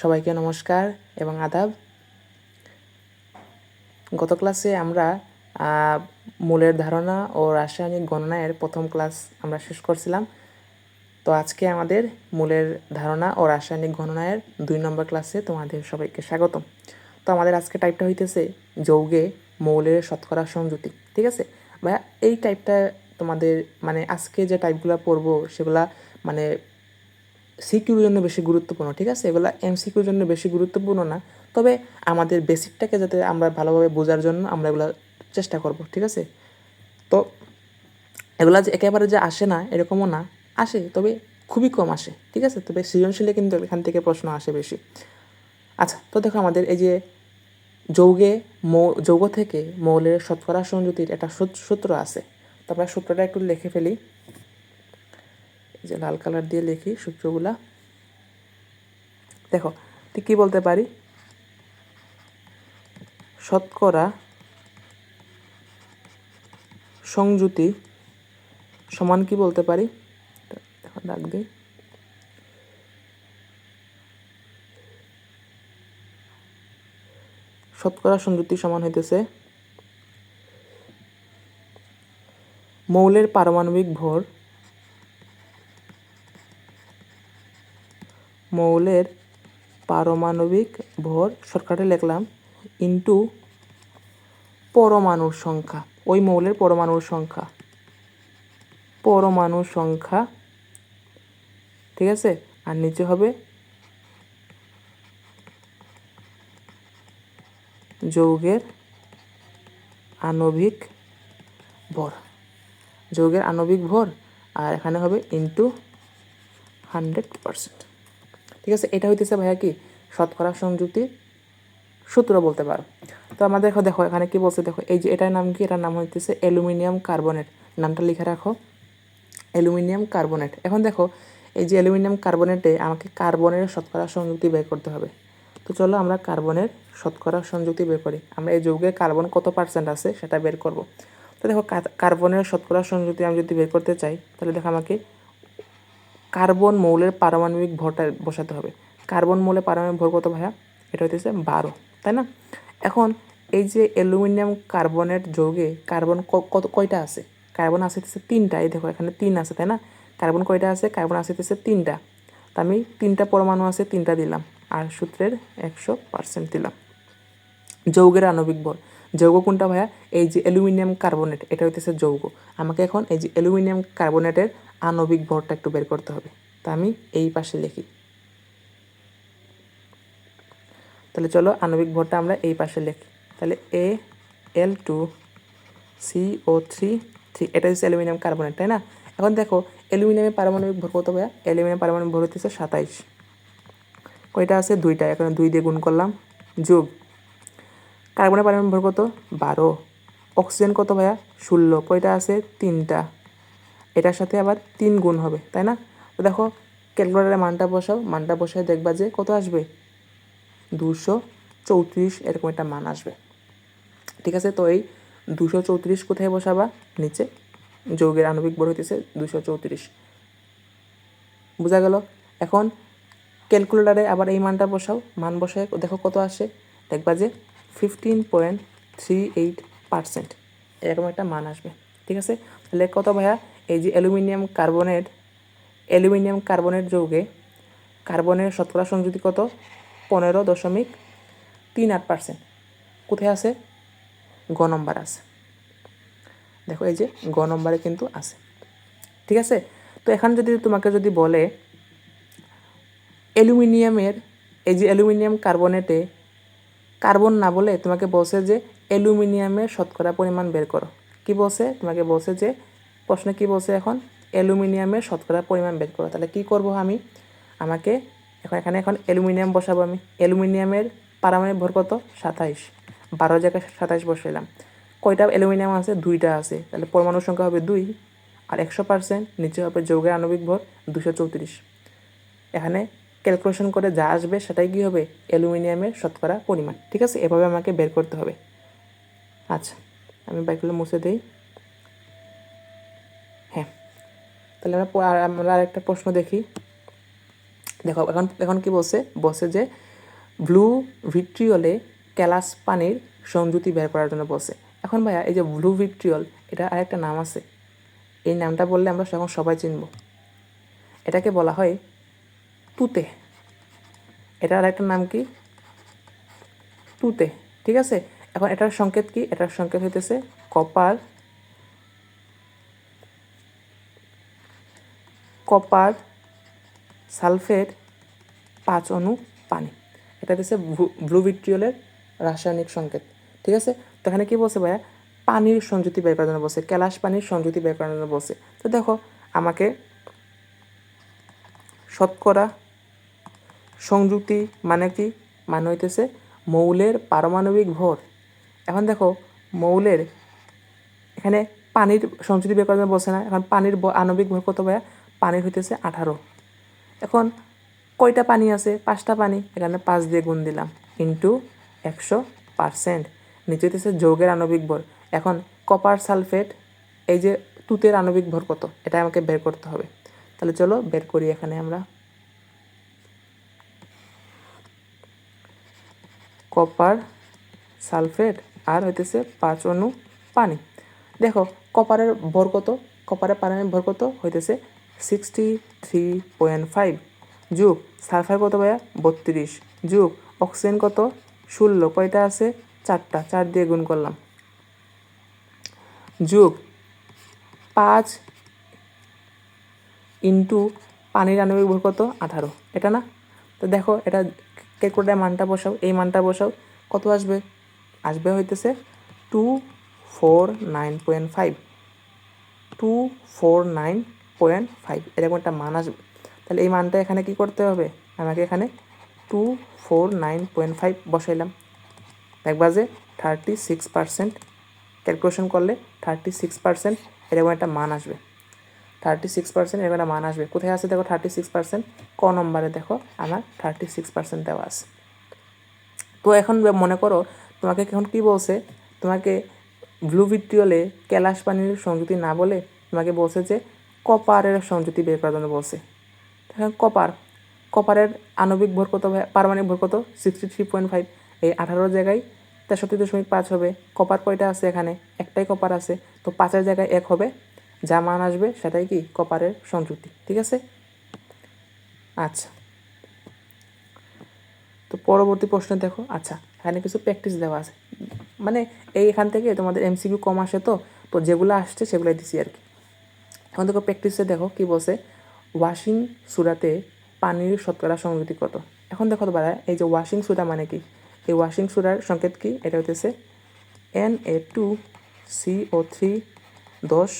সবাইকে নমস্কার এবং আদাব। গত ক্লাসে আমরা মূলের ধারণা ও রাসায়নিক গণনায়ের প্রথম ক্লাস আমরা শেষ করছিলাম। তো আজকে আমাদের মূলের ধারণা ও রাসায়নিক গণনায়ের দুই নম্বর ক্লাসে তোমাদের সবাইকে স্বাগতম। তো আমাদের আজকে টাইপটা হইতেছে যৌগে মৌলের শতকরা সংযুতি, ঠিক আছে? ভাইয়া, এই টাইপটা তোমাদের মানে আজকে যে টাইপগুলো পড়ব সেগুলা মানে সিকিউর জন্য বেশি গুরুত্বপূর্ণ, ঠিক আছে? এগুলো এমসিকিউর জন্য বেশি গুরুত্বপূর্ণ না। তবে আমাদের বেসিকটাকে যাতে আমরা ভালোভাবে বোঝার জন্য আমরা এগুলো চেষ্টা করব, ঠিক আছে? তো এগুলা যে একেবারে যে আসে না, এরকমও না, আসে, তবে খুবই কম আসে, ঠিক আছে? তবে সৃজনশীলে কিন্তু এখান থেকে প্রশ্ন আসে বেশি। আচ্ছা তো দেখো আমাদের এই যে যৌগে মৌ, যৌগ থেকে মৌলের শতকরা সংযুতির একটা সূত- সূত্র আছে। তো আমরা সূত্রটা একটু লিখে ফেলি। যে লাল কালার দিয়ে লিখি সূত্রগুলা। দেখো কি বলতে পারি? শতকরা সংযুতি সমান কি বলতে পারি? ডাক দিই। শতকরা সংযুতি সমান হইতেছে মৌলের পারমাণবিক ভর মৌলের পারমাণবিক ভর, শর্টকাটে লিখলাম ইন্টু পরমাণুর সংখ্যা, ওই মৌলের পরমাণুর সংখ্যা পরমাণুর সংখ্যা, ঠিক আছে? আর নিচে হবে যৌগের আণবিক ভর। যৌগের আণবিক ভর, আর এখানে হবে ইন্টু হান্ড্রেড পারসেন্ট ঠিক আছে? এটা হইতেছে ভাইয়া কি? শতকরা সংযুক্তি সূত্র বলতে পারো। তো আমাদের দেখো দেখো, এখানে কি বলছে? দেখো, এই যে এটার নাম কি? এটার নাম হইতেছে অ্যালুমিনিয়াম কার্বনেট। নামটা লিখে রাখো। Aluminium carbonate. এখন দেখো, এই যে অ্যালুমিনিয়াম কার্বনেটে আমাকে কার্বনের শতকরা সংযুক্তি বের করতে হবে। তো চলো আমরা কার্বনের শতকরা সংযুক্তি বের করি। আমরা এই যৌগে কার্বন কত পার্সেন্ট আছে সেটা বের করব। তো দেখো কার্বনের শতকরা সংযুক্তি আমি যদি বের করতে চাই, তাহলে দেখো আমাকে কার্বন মৌলের পারমাণবিক ভরটা বসাতে হবে। কার্বন মৌলের পারমাণবিক ভর কত ভাইয়া? এটা হইতেছে বারো, তাই না? এখন এই যে অ্যালুমিনিয়াম কার্বনের যৌগে কার্বন কত, কয়টা আছে? কার্বন হচ্ছে তিনটা, এই দেখো এখানে তিন আছে, তাই না? কার্বন কয়টা আছে? কার্বন হচ্ছে তিনটা। তা আমি তিনটা পরমাণু আছে, তিনটা দিলাম, আর সূত্রের একশো পার্সেন্ট দিলাম। যৌগের আণবিক বল যৌগ কোনটা ভাইয়া? এই যে অ্যালুমিনিয়াম কার্বনেট, এটা হইতেছে যৌগ। আমাকে এখন এই যে অ্যালুমিনিয়াম কার্বনেটের আণবিক ভরটা একটু বের করতে হবে। তা আমি এই পাশে লিখি। তাহলে চলো আণবিক ভরটা আমরা এই পাশে লিখি। তাহলে A L two C O three three এটা হচ্ছে অ্যালুমিনিয়াম কার্বনেট, তাই না? এখন দেখো অ্যালুমিনিয়ামের পারমাণবিক ভর কত ভাইয়া? অ্যালুমিনিয়াম পারমাণবিক ভর হচ্ছে সাতাইশ। কয়টা আছে? দুইটা। এখন দুই দিয়ে গুণ করলাম। যোগ। কার্বনের পারমাণবিক ভর কত? বারো। অক্সিজেন কত ভাইয়া? ষোলো। কয়টা আছে? তিনটা। এটার সাথে আবার তিন গুণ হবে, তাই না? তো দেখো ক্যালকুলেটারে মানটা বসাও, মানটা বসায় দেখবা যে কত আসবে? দুশো চৌত্রিশ এরকম একটা মান আসবে। ঠিক আছে, তো এই দুশো চৌত্রিশ কোথায় বসাবা? নিচে। যৌগের আণবিক বড় হইতেছে দুশো চৌত্রিশ। বোঝা গেল? এখন ক্যালকুলেটারে আবার এই মানটা বসাও, মান বসায় দেখো কত আসে। দেখবা যে fifteen point three eight percent এরকম একটা মান আসবে। ঠিক আছে? তাহলে কত ভাইয়া? এই যে অ্যালুমিনিয়াম কার্বনেট অ্যালুমিনিয়াম কার্বনেট যৌগে কার্বনের শতকরা সংযুতি কত? পনেরো দশমিক তিন আট পার্সেন্ট কোথায় আছে? গ নম্বর আছে। দেখো এই যে গ নম্বরে কিন্তু আছে। ঠিক আছে? তো এখন যদি তোমাকে যদি বলে অ্যালুমিনিয়ামের, এই যে অ্যালুমিনিয়াম কার্বনেটে কার্বন না বলে তোমাকে বলছে যে অ্যালুমিনিয়ামের শতকরা পরিমাণ বের করো। কি বলছে? তোমাকে বলছে যে প্রশ্নে কি বলছে এখন? অ্যালুমিনিয়ামের শতকরা পরিমাণ বের করো। তাহলে কি করব আমি? আমাকে এখন, এখানে এখন অ্যালুমিনিয়াম বসাবো আমি। অ্যালুমিনিয়ামের পারমাণবিক ভর কত? সাতাইশ। বারো জায়গায় সাতাইশ বসাইলাম। কয়টা অ্যালুমিনিয়াম আছে? দুইটা আছে। তাহলে পরমাণুর সংখ্যা হবে দুই আর একশো পার্সেন্ট। নিচে হবে যৌগের আণবিক ভর দুশো চৌত্রিশ। এখানে ক্যালকুলেশন করে যা আসবে সেটাই কী হবে? অ্যালুমিনিয়ামের শতকরা পরিমাণ। ঠিক আছে? এভাবে আমাকে বের করতে হবে। আচ্ছা আমি বাইকগুলো মুছে দিই হ্যাঁ তাহলে আমরা আমরা আরেকটা প্রশ্ন দেখি। দেখো, এখন এখন কি বলছে? বলছে যে, ব্লু ভিট্রিয়লে ক্যালাস পানির সংযুতি বের করার জন্য বলছে। এখন ভাইয়া, এই যে ব্লু ভিট্রিয়ল, এটা আরেকটা নাম আছে। এই নামটা বললে আমরা এখন সবাই চিনব। এটাকে বলা হয় তুতে। এটার আরেকটা নাম কি? তুতে। ঠিক আছে? এখন এটার সংকেত কি? এটার সংকেত হইতেছে কপার কপার সালফেট পাঁচ অণু পানি। এটা দিচ্ছে ব্লু ভিট্রিয়লের রাসায়নিক সংকেত, ঠিক আছে? তো এখানে কি বলছে ভাইয়া? পানির সংযুতি বের করার জন্য বলছে ক্যালাস পানির সংযুতি বের করার জন্য বলছে। তো দেখো, আমাকে শতকরা সংযুক্তি মানে কি? মানে হইতেছে মৌলের পারমাণবিক ভর। এখন দেখো, মৌলের এখানে পানির সংযুতি বের করার বলছে না, এখন পানির আণবিক ভর কত ভাইয়া? পানির হইতেছে আঠারো এখন কয়টা পানি আছে? পাঁচটা পানি। এখানে পাঁচ দিয়ে গুণ দিলাম। ইন্টু একশো পারসেন্ট নিচে হইতেছে যৌগের আণবিক ভর এখন কপার সালফেট এই যে তুতের আণবিক ভর কত? এটা আমাকে বের করতে হবে। তাহলে চলো বের করি এখানে আমরা কপার সালফেট আর হইতেছে পাঁচ অণু পানি। দেখো, কপারের ভর কত? কপারের পানির ভর কত? হইতেছে সিক্সটি থ্রি পয়েন্ট ফাইভ যুগ সালফার কত ভাইয়া? বত্রিশ। যুগ অক্সিজেন কত? ষোলো। কয়টা আছে? চারটা। চার দিয়ে গুণ করলাম। যুগ পাঁচ ইন্টু পানির আণবিক ভর কত? আঠারো। এটা না? তো দেখো, এটা ক্যালকুলেটার মানটা বসাও। এই মানটা বসাও। কত আসবে? আসবে হইতেছে two four nine point five two four nine point five, এরকম একটা মান আসবে। তাহলে এই মানটা এখানে কি করতে হবে? আমাকে এখানে two four nine point five বসাইলাম। দেখবা যে থার্টি সিক্স পার্সেন্ট ক্যালকুলেশন করলে থার্টি সিক্স পার্সেন্ট এরকম একটা মান আসবে। থার্টি সিক্স পার্সেন্ট এরকম একটা মান আসবে। কোথায় আছে দেখো থার্টি সিক্স পার্সেন্ট ক নম্বরে দেখো আমার থার্টি সিক্স পার্সেন্ট দেওয়া আছে। তো এখন মনে করো তোমাকে এখন কি বলছে? তোমাকে ব্লু ভিট্রিয়লে ক্যালাস পানির সংযুতি না বলে তোমাকে বলছে যে কপারের সংযুতি বের করার জন্য বলছে। এখন কপার, কপারের আণবিক ভর কত পারমাণবিক ভর কত? সিক্সটি থ্রি পয়েন্ট ফাইভ এই আঠারো জায়গায় তেষট্টি দশমিক পাঁচ হবে। কপার কয়টা আছে এখানে? একটাই কপার আছে। তো পাঁচের জায়গায় এক হবে। যা মান আসবে সেটাই কি? কপারের সংযুক্তি ঠিক আছে? আচ্ছা। তো পরবর্তী প্রশ্ন দেখো। আচ্ছা এখানে কিছু প্র্যাকটিস দেওয়া আছে। মানে এই এখান থেকে তোমাদের এমসিকিউ কম আসে তো? তো যেগুলো আসছে সেগুলো দিছি আর কি। দেখো প্র্যাকটিসে দেখো কি বলছে? ওয়াশিং সুরাতে পানির শতকরা সংযুতি কত? এখন দেখো তো বাড়া এই যে ওয়াশিং সুরা মানে কি? এই ওয়াশিং সুরার সংকেত কি? এটা হতেছে N A two C O three দশ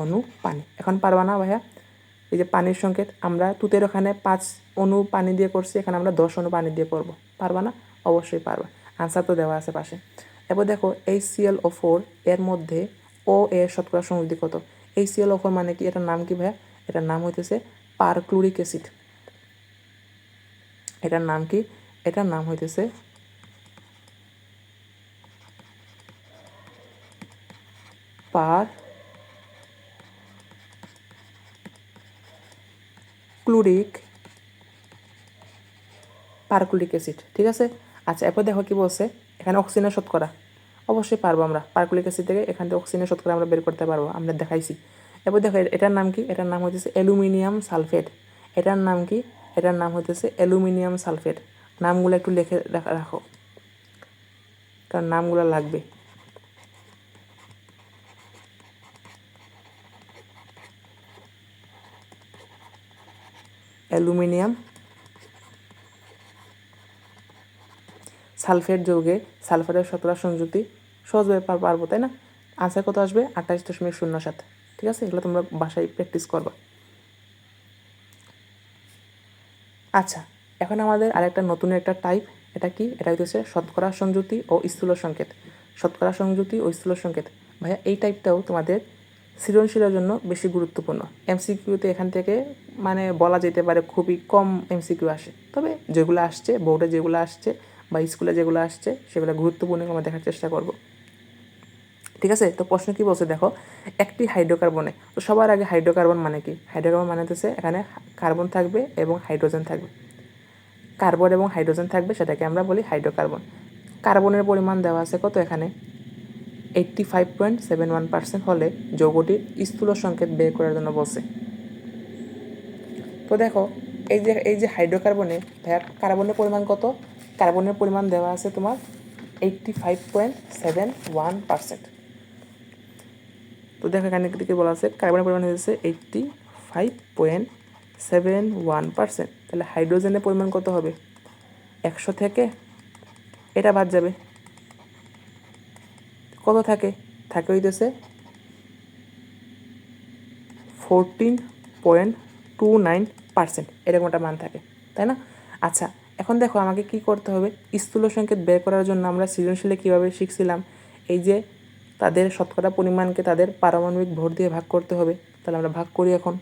অণু পানি। এখন পারবা না ভাইয়া? এই যে পানির সংকেত, আমরা তুতের ওখানে পাঁচ অণু পানি দিয়ে করছি, এখানে আমরা দশ অণু পানি দিয়ে করব। পারবা না? অবশ্যই পারবা। আনসার তো দেওয়া আছে পাশে। এবার দেখো এই সিএল ও ফোর এর মধ্যে ও এর শতকরা সংযুক্তি কত? এই সিএল ও মানে কি? এটার নাম কি ভাইয়া? এটার নাম হইতেছে পারক্লোরিক অ্যাসিড। এটার নাম কি? এটার নাম হইতেছে পার ক্লোরিক পারকুলিক অ্যাসিড। ঠিক আছে? আচ্ছা এরপর দেখো কি বলছে? এখানে অক্সিজেনের শতকরা। অবশ্যই পারব আমরা। পারকুলিক অ্যাসিড থেকে এখান থেকে অক্সিজেনের শতকরা আমরা বের করতে পারব, আমরা দেখাইছি। এরপর দেখো এটার নাম কি? এটার নাম হইতেছে অ্যালুমিনিয়াম সালফেট। এটার নাম কি? এটার নাম হইতেছে অ্যালুমিনিয়াম সালফেট। নামগুলো একটু লিখে রাখা- রাখো। কারণ নামগুলো লাগবে। অ্যালুমিনিয়াম সালফেট যৌগে সালফারের শতকরা সংযুক্তি সহজভাবে পার পারব, তাই না? আনসার কত আসবে? আঠাশ দশমিক শূন্য সাত। ঠিক আছে? এগুলো তোমরা বাসায় প্র্যাকটিস করবা। আচ্ছা এখন আমাদের আরেকটা নতুন একটা টাইপ এটা কি? এটা হইতেছে শতকরা সংযুতি ও স্থূল সংকেত। শতকরা সংযুক্তি ও স্থূল সংকেত। ভাইয়া, এই টাইপটাও তোমাদের সৃজনশীলের জন্য বেশি গুরুত্বপূর্ণ। এমসিকিউতে এখান থেকে মানে বলা যেতে পারে খুবই কম এমসিকিউ আসে। তবে যেগুলো আসছে, বোর্ডে যেগুলো আসছে বা স্কুলে যেগুলো আসছে, সেগুলো গুরুত্বপূর্ণ আমরা দেখার চেষ্টা করব। ঠিক আছে? তো প্রশ্ন কি বলছে দেখো, একটি হাইড্রোকার্বনে, তো সবার আগে হাইড্রোকার্বন মানে কি? হাইড্রোকার্বন মানে হচ্ছে এখানে কার্বন থাকবে এবং হাইড্রোজেন থাকবে। কার্বন এবং হাইড্রোজেন থাকবে, সেটাকে আমরা বলি হাইড্রোকার্বন। কার্বনের পরিমাণ দেওয়া আছে কত এখানে? Eighty five point seven one percent হলে যৌগটির স্থূল সংকেত বের করার জন্য বলছে। তো দেখো, এই যে এই যে হাইড্রোকার্বনে ভাইয়া কার্বনের পরিমাণ কত? কার্বনের পরিমাণ দেওয়া আছে তোমার eighty five point seven one percent তো দেখো এখানে দিকে বলা আছে, কার্বনের পরিমাণ হয়েছে eighty five point seven one percent তাহলে হাইড্রোজেনের পরিমাণ কত হবে? একশো থেকে এটা বাদ যাবে। কত থাকে? থাকে হইতেছে fourteen point two nine percent এরকম একটা মান থাকে, তাই না? আচ্ছা এখন দেখো আমাকে কি করতে হবে? স্থূল সংকেত বের করার জন্য আমরা সৃজনশীলে কীভাবে শিখছিলাম? এই যে তাদের শতকরা পরিমাণকে তাদের পারমাণবিক ভর দিয়ে ভাগ করতে হবে। তাহলে আমরা ভাগ করি এখন।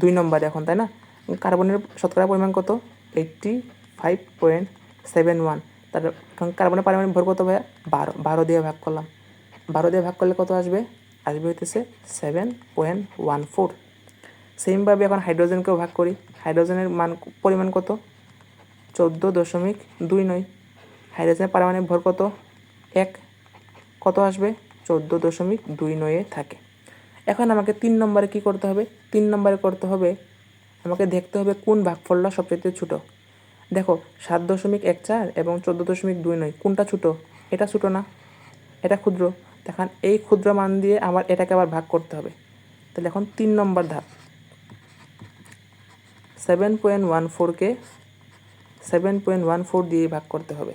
দুই নম্বরে এখন, তাই না? কার্বনের শতকরা পরিমাণ কত? Eighty five point seven one তার এখন কার্বনের পারমাণবিক ভর কত ভাইয়া? বারো। বারো দিয়ে ভাগ করলাম। বারো দিয়ে ভাগ করলে কত আসবে? আসবে হইতেছে সেভেন পয়েন্ট ওয়ান ফোর সেমভাবে এখন হাইড্রোজেনকেও ভাগ করি। হাইড্রোজেনের মান পরিমাণ কত? চোদ্দ দশমিক দুই নয়। হাইড্রোজেনের পারমাণবিক ভর কত? এক, কত আসবে? চোদ্দ দশমিক দুই নয়ে থাকে। এখন আমাকে তিন নম্বরে কি করতে হবে? তিন নম্বরে করতে হবে, আমাকে দেখতে হবে কোন ভাগফলটা সবচেয়ে ছোট। দেখো, সাত দশমিক এক চার এবং চোদ্দ দশমিক দুই নয়, কোনটা ছোট? এটা ছোট না, এটা ক্ষুদ্র। দেখান, এই ক্ষুদ্র মান দিয়ে আমার এটাকে আবার ভাগ করতে হবে। তাহলে এখন তিন নম্বর ধাপ। সেভেন পয়েন্ট ওয়ান ফোরকে, সেভেন পয়েন্ট ওয়ান ফোর দিয়ে ভাগ করতে হবে।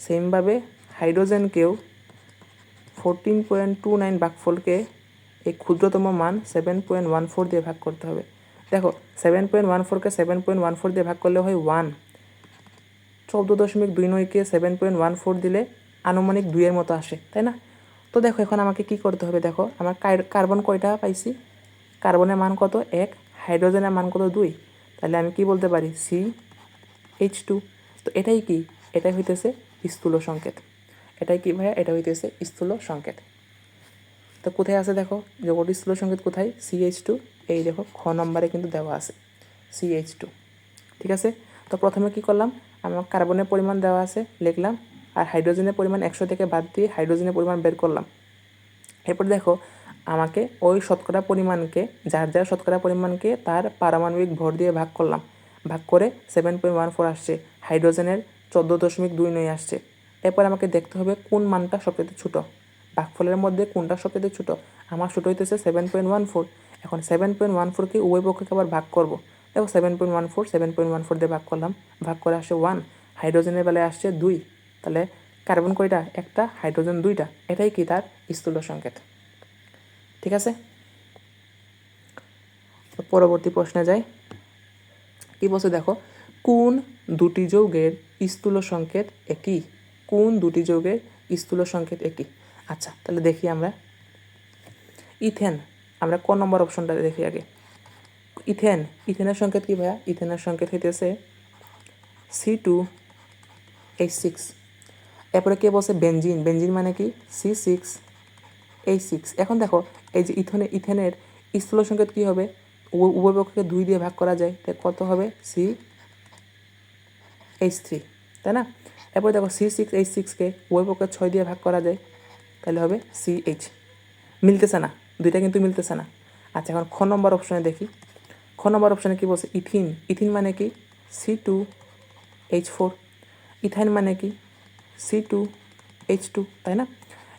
সেমভাবে হাইড্রোজেনকেও ফোরটিন পয়েন্ট টু নাইন ভাগফলকে এই ক্ষুদ্রতম মান সেভেন পয়েন্ট ওয়ান ফোর দিয়ে ভাগ করতে হবে। দেখো সেভেন পয়েন্ট ওয়ান ফোরকে সেভেন পয়েন্ট ওয়ান ফোর দিয়ে ভাগ করলে হয় ওয়ান চৌদ্দ দশমিক দুই নয়কে সেভেন পয়েন্ট ওয়ান ফোর দিলে আনুমানিক দুইয়ের মতো আসে, তাই না? তো দেখো, এখন আমাকে কি করতে হবে? দেখো, আমার কার্বন কয়টা পাইছি? কার্বনের মান কত? এক। হাইড্রোজেনের মান কত? দুই। তাহলে আমি কি বলতে পারি? সি এইচ টু তো এটাই কি? এটাই হইতেছে স্থূল সংকেত। এটাই কি ভাইয়া? এটা হইতেছে স্থূল সংকেত। তো কোথায় আছে দেখো? যোগটি স্থূল সংকেত কোথায়? সিএইচ টু এই দেখো, খ নম্বরে কিন্তু দেওয়া আছে। সিএইচ টু ঠিক আছে? তো প্রথমে কি করলাম? আমার কার্বনের পরিমাণ দেওয়া আছে, লিখলাম, আর হাইড্রোজেনের পরিমাণ একশো থেকে বাদ দিয়ে হাইড্রোজেনের পরিমাণ বের করলাম। এরপর দেখো, আমাকে ওই শতকরা পরিমাণকে, যার যার শতকরা পরিমাণকে তার পারমাণবিক ভর দিয়ে ভাগ করলাম। ভাগ করে সেভেন পয়েন্ট ওয়ান ফোর আসছে। হাইড্রোজেনের চোদ্দ দশমিক দুই নয় আসছে। এরপর আমাকে দেখতে হবে কোন মানটা সবচেয়ে ছোটো। ভাগফলের মধ্যে কোনটা সবচেয়ে ছোটো? আমার ছোটো হইতেছে সেভেন পয়েন্ট ওয়ান ফোর এখন সেভেন পয়েন্ট ওয়ান ফোরকে উভয় পক্ষকে আবার ভাগ করব। দেখো seven point one four seven point one four দিয়ে ভাগ করলাম। ভাগ করে আসছে ওয়ান হাইড্রোজেনের বেলায় আসছে দুই। তাহলে কার্বন কয়টা? একটা, হাইড্রোজেন দুইটা। এটাই কি তার স্থূল সংকেত। ঠিক আছে? পরবর্তী প্রশ্নে যাই। কি বলছে দেখো? কোন দুটি যৌগের স্থূল সংকেত একই? কোন দুটি যৌগের স্থূল সংকেত একই আচ্ছা তাহলে দেখি আমরা। ইথেন, আমরা কোন নম্বর অপশনটা দেখি আগে। ইথেন, ইথেনের সংকেত কি ভাইয়া? ইথেনের সংকেত হইতেছে সি টু এইচ সিক্স এরপরে কে বলছে? বেঞ্জিন বেঞ্জিন মানে কি? সি সিক্স এইচ সিক্স এখন দেখো, এই যে ইথনে, ইথেনের স্থূল সংকেত কী হবে? উভয় পক্ষকে দুই দিয়ে ভাগ করা যায়। তাই কত হবে? সি এইচ থ্রি তাই না? এরপরে দেখো সি সিক্স এইচ সিক্সকে উভয় পক্ষে ছয় দিয়ে ভাগ করা যায়, তাহলে হবে সি এইচ মিলতেছে না, দুইটা কিন্তু মিলতেছে না। আচ্ছা এখন খ নম্বর অপশনে দেখি। খ নম্বর অপশনে কী বলছে? ইথিন। ইথিন মানে কি? C two H four ethyne মানে কি? সি টু এইচ টু তাই না?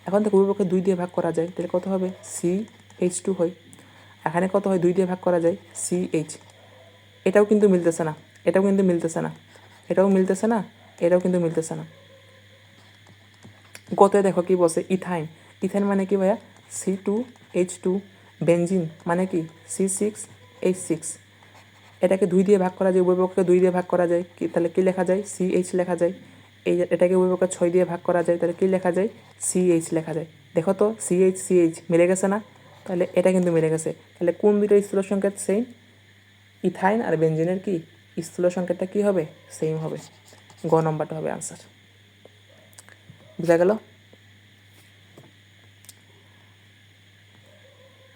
এখন তো পক্ষে দুই দিয়ে ভাগ করা যায়, তাহলে কত হবে? সি এইচ টু হয়। এখানে কত হয়? দুই দিয়ে ভাগ করা যায় সি এইচ এটাও কিন্তু মিলতেছে না, এটাও কিন্তু মিলতেছে না, এটাও মিলতেছে না। এটাও কিন্তু মিলতেছে না। গত দেখো কি বলছে? ইথাইন। ইথাইন মানে কি ভাইয়া? C two H two benzene মানে কি? সি সিক্স এইচ সিক্স এটাকে দুই দিয়ে ভাগ করা যায়, উভয় পক্ষে দুই দিয়ে ভাগ করা যায়। কি, তাহলে কী লেখা যায়? সি এইচ লেখা যায়। এই এটাকে উভয় পক্ষে ছয় দিয়ে ভাগ করা যায়, তাহলে কী লেখা যায়? সি এইচ লেখা যায়। দেখো তো সি এইচ সি এইচ মিলে গেছে না? তাহলে এটা কিন্তু মিলে গেছে। তাহলে কোন দুটো স্থূল সংকেত সেম ইথাইন আর বেঞ্জিনের কি? স্থূল সংকেতটা কী হবে? সেম হবে। গ নম্বরটা হবে আনসার বুঝা গেল?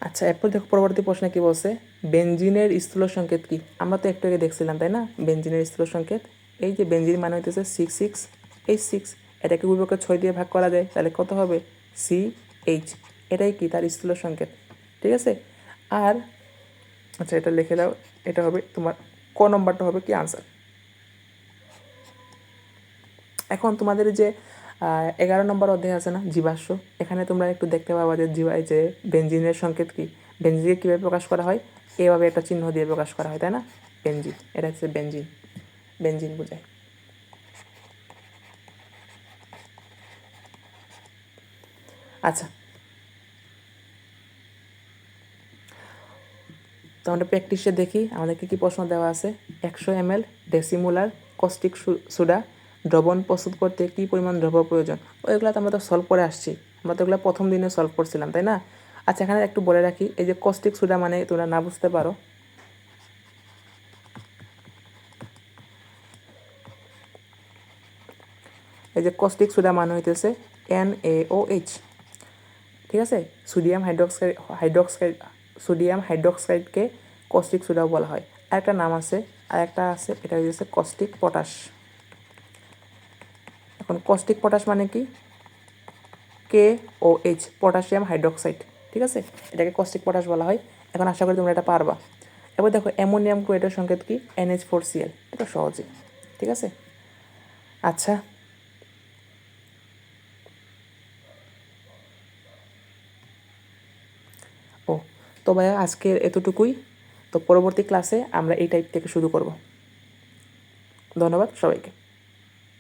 আচ্ছা এরপর দেখো পরবর্তী প্রশ্নে কি বলছে? বেঞ্জিনের স্থূল সংকেত কি? আমরা তো একটু আগে দেখছিলাম, তাই না? বেঞ্জিনের স্থূল সংকেত। এই যে বেঞ্জিন মানে হইতেছে সিক্স সিক্স এইচ সিক্স এটাকে উইপকে ছয় দিয়ে ভাগ করা যায়, তাহলে কত হবে? সি এইচ এটাই কি? তার স্থূল সংকেত। ঠিক আছে? আর আচ্ছা এটা লিখে দাও, এটা হবে তোমার ক নম্বরটা হবে কি? আনসার এখন তোমাদের যে এগারো নম্বর অধ্যায় আছে না, জীবাশ্ম, এখানে তোমরা একটু দেখতে পাবা যে জীবা যে বেঞ্জিনের সংকেত কি? বেঞ্জিনকে কীভাবে প্রকাশ করা হয়? এভাবে একটা চিহ্ন দিয়ে প্রকাশ করা হয়, তাই না? বেঞ্জিন এটা হচ্ছে বেঞ্জিন বেঞ্জিন বোঝায়। আচ্ছা। তো আমরা প্র্যাকটিসে দেখি, আমাদেরকে কি প্রশ্ন দেওয়া আছে? একশো M L decimolar caustic soda দ্রবণ প্রস্তুত করতে কী পরিমাণ দ্রব্য প্রয়োজন? ওইগুলো তো আমরা তো সলভ করে আসছি। আমরা তো ওগুলো প্রথম দিনে সলভ করছিলাম, তাই না? আচ্ছা এখানে একটু বলে রাখি, এই যে কস্টিক সুডা মানে তোমরা না বুঝতে পারো। এই যে কস্টিক সুডা মানে হইতেছে এন এ ও এইচ ঠিক আছে? সোডিয়াম হাইড্রক্সাইড হাইড্রক্সাইড সোডিয়াম হাইড্রক্সাইডকে কস্টিক সোডাও বলা হয়। আর একটা নাম আছে আর একটা আছে, এটা হচ্ছে কস্টিক পটাশ এখন কস্টিক পটাশ মানে কি? K O H potassium hydroxide ঠিক আছে? এটাকে কস্টিক পটাশ বলা হয়। এখন আশা করি তোমরা এটা পারবা। এবার দেখো অ্যামোনিয়াম ক্লোরাইডের সংকেত কি? এনএইচ ফোর সিএল এটা সহজে ঠিক আছে? আচ্ছা। ও, তো ভাইয়া, আজকের এতটুকুই। তো পরবর্তী ক্লাসে আমরা এই টাইপ থেকে শুরু করব। ধন্যবাদ সবাইকে।